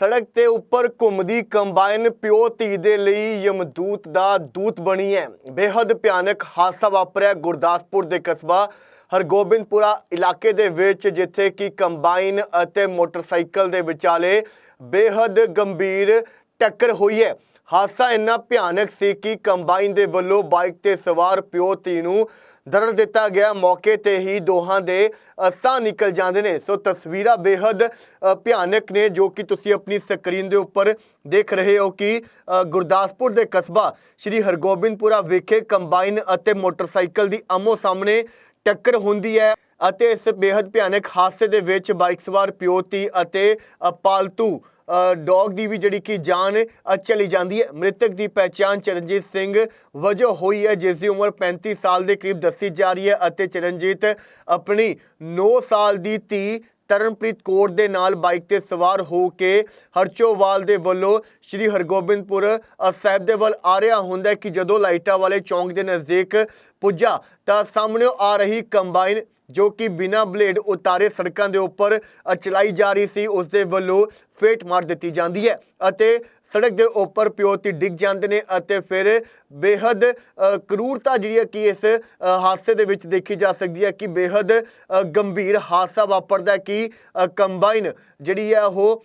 ਸੜਕ ਤੇ ਉੱਪਰ ਘੁੰਮਦੀ ਕੰਬਾਈਨ ਪਿਓ ਧੀ ਦੇ ਲਈ ਯਮਦੂਤ ਦਾ ਦੂਤ ਬਣੀ ਹੈ। ਬੇहद ਭਿਆਨਕ ਹਾਦਸਾ ਵਾਪਰਿਆ ਗੁਰਦਾਸਪੁਰ ਦੇ ਕਸਬਾ ਹਰਗੋਬਿੰਦਪੁਰਾ ਇਲਾਕੇ ਦੇ ਵਿੱਚ, ਜਿੱਥੇ ਕਿ ਕੰਬਾਈਨ ਅਤੇ ਮੋਟਰਸਾਈਕਲ ਦੇ ਵਿਚਾਲੇ ਬੇहद ਗੰਭੀਰ ਟੱਕਰ ਹੋਈ ਹੈ। ਹਾਦਸਾ ਇੰਨਾ ਭਿਆਨਕ ਸੀ ਕਿ ਕੰਬਾਈਨ ਦੇ ਵੱਲੋਂ ਬਾਈਕ ਤੇ ਸਵਾਰ ਪਿਓ, ਧੀ ਨੂੰ ਦਰੜ ਦਿੱਤਾ ਗਿਆ। ਮੌਕੇ ਤੇ ਹੀ ਦੋਹਾਂ ਦੇ ਅਸਾਂ ਨਿਕਲ ਜਾਂਦੇ ਨੇ। ਸੋ ਤਸਵੀਰਾਂ ਬੇहद ਭਿਆਨਕ ਨੇ, ਜੋ ਕਿ ਤੁਸੀਂ ਆਪਣੀ ਸਕਰੀਨ ਦੇ ਉੱਪਰ ਦੇਖ ਰਹੇ ਹੋ ਕਿ ਗੁਰਦਾਸਪੁਰ ਦੇ ਕਸਬਾ ਸ਼੍ਰੀ ਹਰਗੋਬਿੰਦਪੁਰਾ ਵਿਖੇ ਕੰਬਾਈਨ ਅਤੇ ਮੋਟਰਸਾਈਕਲ ਦੀ ਅਮੋ ਸਾਹਮਣੇ ਟੱਕਰ ਹੁੰਦੀ ਹੈ ਅਤੇ ਇਸ ਬੇहद ਭਿਆਨਕ ਹਾਦਸੇ ਦੇ ਵਿੱਚ ਬਾਈਕ ਸਵਾਰ ਪਿਓ, ਧੀ ਅਤੇ ਪਾਲਤੂ ਡੌਗ ਦੀ ਵੀ ਜਿਹੜੀ ਕਿ ਜਾਨ ਚਲੀ ਜਾਂਦੀ ਹੈ। ਮ੍ਰਿਤਕ ਦੀ ਪਹਿਚਾਣ ਚਰਨਜੀਤ ਸਿੰਘ ਵਜੋਂ ਹੋਈ ਹੈ, ਜਿਸ ਦੀ ਉਮਰ 35 ਸਾਲ ਦੇ ਕਰੀਬ ਦੱਸੀ ਜਾ ਰਹੀ ਹੈ ਅਤੇ ਚਰਨਜੀਤ ਆਪਣੀ 9 ਸਾਲ ਦੀ ਧੀ ਤਰਨਪ੍ਰੀਤ ਕੌਰ ਦੇ ਨਾਲ ਬਾਈਕ ਤੇ ਸਵਾਰ ਹੋ ਕੇ ਹਰਚੋਵਾਲ ਦੇ ਵੱਲੋਂ ਸ਼੍ਰੀ ਹਰਗੋਬਿੰਦਪੁਰ ਸਾਹਿਬ ਦੇ ਵੱਲ ਆ ਰਿਹਾ ਹੁੰਦਾ ਕਿ ਜਦੋਂ ਲਾਈਟਾਂ ਵਾਲੇ ਚੌਂਕ ਦੇ ਨਜ਼ਦੀਕ ਪੁੱਜਾ ਤਾਂ ਸਾਹਮਣੇ ਆ ਰਹੀ ਕੰਬਾਈਨ ਜੋ ਕਿ ਬਿਨਾ ਬਲੇਡ ਉਤਾਰੇ ਸੜਕਾਂ ਦੇ ਉੱਪਰ ਚਲਾਈ ਜਾ ਰਹੀ ਸੀ, ਉਸ ਦੇ ਵੱਲੋਂ ਫੇਟ ਮਾਰ ਦਿੱਤੀ ਜਾਂਦੀ ਹੈ ਅਤੇ ਸੜਕ ਦੇ ਉੱਪਰ ਪਿਓਤੀ ਡਿੱਗ ਜਾਂਦੇ ਨੇ ਅਤੇ ਫਿਰ ਬੇਹੱਦ ਅ, ਕਰੂਰਤਾ ਜਿਹੜੀ ਹੈ ਕਿ ਇਸ ਹਾਦਸੇ ਦੇ ਵਿੱਚ ਦੇਖੀ ਜਾ ਸਕਦੀ ਹੈ ਕਿ ਬੇਹੱਦ ਗੰਭੀਰ ਹਾਦਸਾ ਵਾਪਰਦਾ ਕਿ ਕੰਬਾਈਨ ਜਿਹੜੀ ਹੈ ਉਹ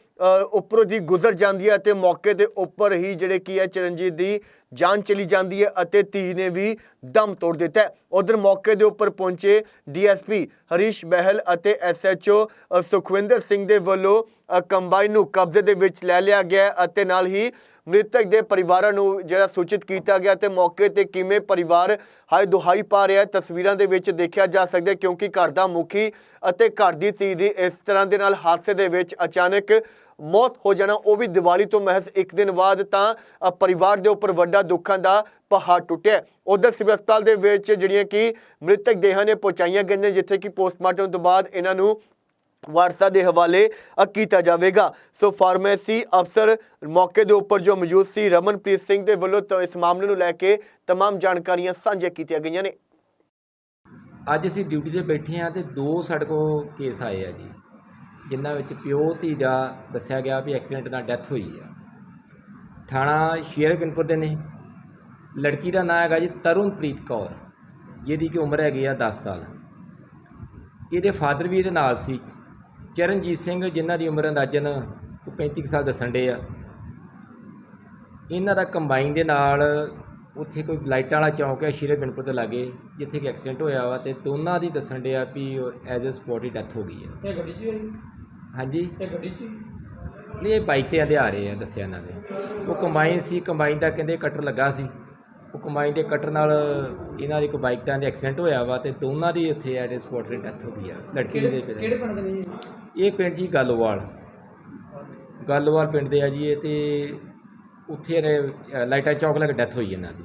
ਉੱਪਰੋਂ ਦੀ ਗੁਜ਼ਰ ਜਾਂਦੀ ਹੈ ਅਤੇ ਮੌਕੇ ਦੇ ਉੱਪਰ ਹੀ ਜਿਹੜੇ ਕੀ ਹੈ ਚਰਨਜੀਤ ਦੀ ਜਾਨ ਚਲੀ ਜਾਂਦੀ ਹੈ ਅਤੇ ਧੀ ਨੇ ਵੀ ਦਮ ਤੋੜ ਦਿੱਤਾ ਹੈ। ਉਧਰ ਮੌਕੇ ਦੇ ਉੱਪਰ ਪਹੁੰਚੇ ਡੀਐਸਪੀ ਹਰੀਸ਼ ਬਹਿਲ ਅਤੇ ਐਸਐਚਓ ਸੁਖਵਿੰਦਰ ਸਿੰਘ ਦੇ ਵੱਲੋਂ ਕੰਬਾਈਨ ਨੂੰ ਕਬਜ਼ੇ ਦੇ ਵਿੱਚ ਲੈ ਲਿਆ ਗਿਆ ਅਤੇ ਨਾਲ ਹੀ ਮ੍ਰਿਤਕ ਦੇ ਪਰਿਵਾਰਾਂ ਨੂੰ ਜਿਹੜਾ ਸੂਚਿਤ ਕੀਤਾ ਗਿਆ ਤੇ ਮੌਕੇ ਤੇ ਕਿਵੇਂ ਪਰਿਵਾਰ ਹਾਏ ਦੁਹਾਈ ਪਾ ਰਿਹਾ ਤਸਵੀਰਾਂ ਦੇ ਵਿੱਚ ਦੇਖਿਆ ਜਾ ਸਕਦਾ ਕਿਉਂਕਿ ਘਰ ਦਾ ਮੁਖੀ ਅਤੇ ਘਰ ਦੀ ਧੀ ਦੀ ਇਸ ਤਰ੍ਹਾਂ ਦੇ ਨਾਲ ਹਾਦਸੇ ਦੇ ਵਿੱਚ ਅਚਾਨਕ ਮੌਤ ਹੋ ਜਾਣਾ, ਉਹ ਵੀ ਦੀਵਾਲੀ ਤੋਂ ਮਹਿਜ਼ ਇੱਕ ਦਿਨ ਬਾਅਦ ਤਾਂ ਪਰਿਵਾਰ ਦੇ ਉੱਪਰ ਵੱਡਾ ਦੁੱਖਾਂ ਦਾ ਪਹਾੜ ਟੁੱਟਿਆ ਉਧਰ ਸਿਵਲ ਹਸਪਤਾਲ ਦੇ ਵਿੱਚ ਜਿਹੜੀਆਂ ਕਿ ਮ੍ਰਿਤਕ ਦੇਹਾਂ ਨੇ ਪਹੁੰਚਾਈਆਂ ਗਈਆਂ ਜਿੱਥੇ ਕਿ ਪੋਸਟਮਾਰਟਮ ਤੋਂ ਬਾਅਦ ਇਹਨਾਂ ਨੂੰ ਵਾਰਸਾ ਦੇ ਹਵਾਲੇ ਅ, ਕੀਤਾ ਜਾਵੇਗਾ ਸੋ ਫਾਰਮੇਸੀ ਅਫਸਰ ਮੌਕੇ ਦੇ ਉੱਪਰ ਜੋ ਮੌਜੂਦ ਸੀ ਰਮਨਪ੍ਰੀਤ ਸਿੰਘ ਦੇ ਵੱਲੋਂ ਤਾਂ ਇਸ ਮਾਮਲੇ ਨੂੰ ਲੈ ਕੇ तमाम ਜਾਣਕਾਰੀਆਂ ਸਾਂਝੀਆਂ ਕੀਤੀਆਂ ਗਈਆਂ ਨੇ ਅੱਜ ਅਸੀਂ ਡਿਊਟੀ ਤੇ ਬੈਠੇ ਹਾਂ ਤੇ ਦੋ ਸਾਡੇ ਕੋਲ ਕੇਸ ਆਏ ਆ ਜੀ ਜਿਨ੍ਹਾਂ ਵਿੱਚ ਪਿਓ ਧੀ ਦਾ ਦੱਸਿਆ ਗਿਆ ਵੀ ਐਕਸੀਡੈਂਟ ਨਾਲ ਡੈਥ ਹੋਈ ਆ ਥਾਣਾ ਸ਼ੇਰਗਨਪੁਰ ਦੇ ਨੇ ਲੜਕੀ ਦਾ ਨਾਮ ਹੈਗਾ ਜੀ ਤਰੁਣਪ੍ਰੀਤ ਕੌਰ ਜਿਹਦੀ ਕਿ ਉਮਰ ਹੈਗੀ ਆ 10 ਸਾਲ ਇਹਦੇ ਫਾਦਰ ਵੀ ਇਹਦੇ ਨਾਲ ਸੀ ਚਰਨਜੀਤ ਸਿੰਘ ਜਿਨ੍ਹਾਂ ਦੀ ਉਮਰ ਅੰਦਾਜ਼ਨ ਕੋਈ 35 ਕੁ ਸਾਲ ਦੱਸਣ ਦੇ ਆ। ਇਹਨਾਂ ਦਾ ਕੰਬਾਈਨ ਦੇ ਨਾਲ ਉੱਥੇ ਕੋਈ ਲਾਈਟਾਂ ਵਾਲਾ ਚੌਂਕ ਹੈ ਸ਼੍ਰੀ ਗਣਪਤ ਦੇ ਲਾਗੇ ਜਿੱਥੇ ਕਿ ਐਕਸੀਡੈਂਟ ਹੋਇਆ ਵਾ ਤੇ ਦੋਨਾਂ ਦੀ ਦੱਸਣ ਦੇ ਆ ਵੀ ਐਜ਼ ਅ ਸਪੌਟ ਹੀ ਡੈਥ ਹੋ ਗਈ ਆ। ਇਹ ਗੱਡੀ 'ਚ ਹੀ ਹੋਈ? ਹਾਂਜੀ। ਇਹ ਗੱਡੀ 'ਚ ਹੀ? ਨਹੀਂ ਇਹ ਬਾਈਕ ਤੇ ਆਂਦੇ ਆ ਰਹੇ ਆ ਦੱਸਿਆ ਇਹਨਾਂ ਨੇ। ਉਹ ਕੰਬਾਈਨ ਸੀ ਕੰਬਾਈਨ ਦਾ ਕਹਿੰਦੇ ਕਟਰ ਲੱਗਾ ਸੀ। ਉਹ ਕੰਬਾਈਨ ਦੇ ਕਟਰ ਨਾਲ ਇਹਨਾਂ ਦੀ ਕੋਈ ਬਾਈਕ ਦਾ ਐਕਸੀਡੈਂਟ ਹੋਇਆ ਵਾ ਤੇ ਦੋਨਾਂ ਦੀ ਉੱਥੇ ਐਟ ਸਪੌਟ ਤੇ ਡੈਥ ਹੋ ਗਈ ਆ ਲੜਕੀ ਦੇ ਕਿਹੜੇ ਕਿਹੜੇ ਪਿੰਡ ਦੇ ਨੇ ਜੀ ਇਹ ਪਿੰਡ ਜੀ ਗੱਲੋਵਾਲ। ਗੱਲੋਵਾਲ ਪਿੰਡ ਦੇ ਆ ਜੀ, ਇਹ ਤੇ ਉੱਥੇ ਨੇ ਲਾਈਟਾਂ ਚੌਕ ਲੱਗ ਡੈਥ ਹੋਈ ਇਹਨਾਂ ਦੀ।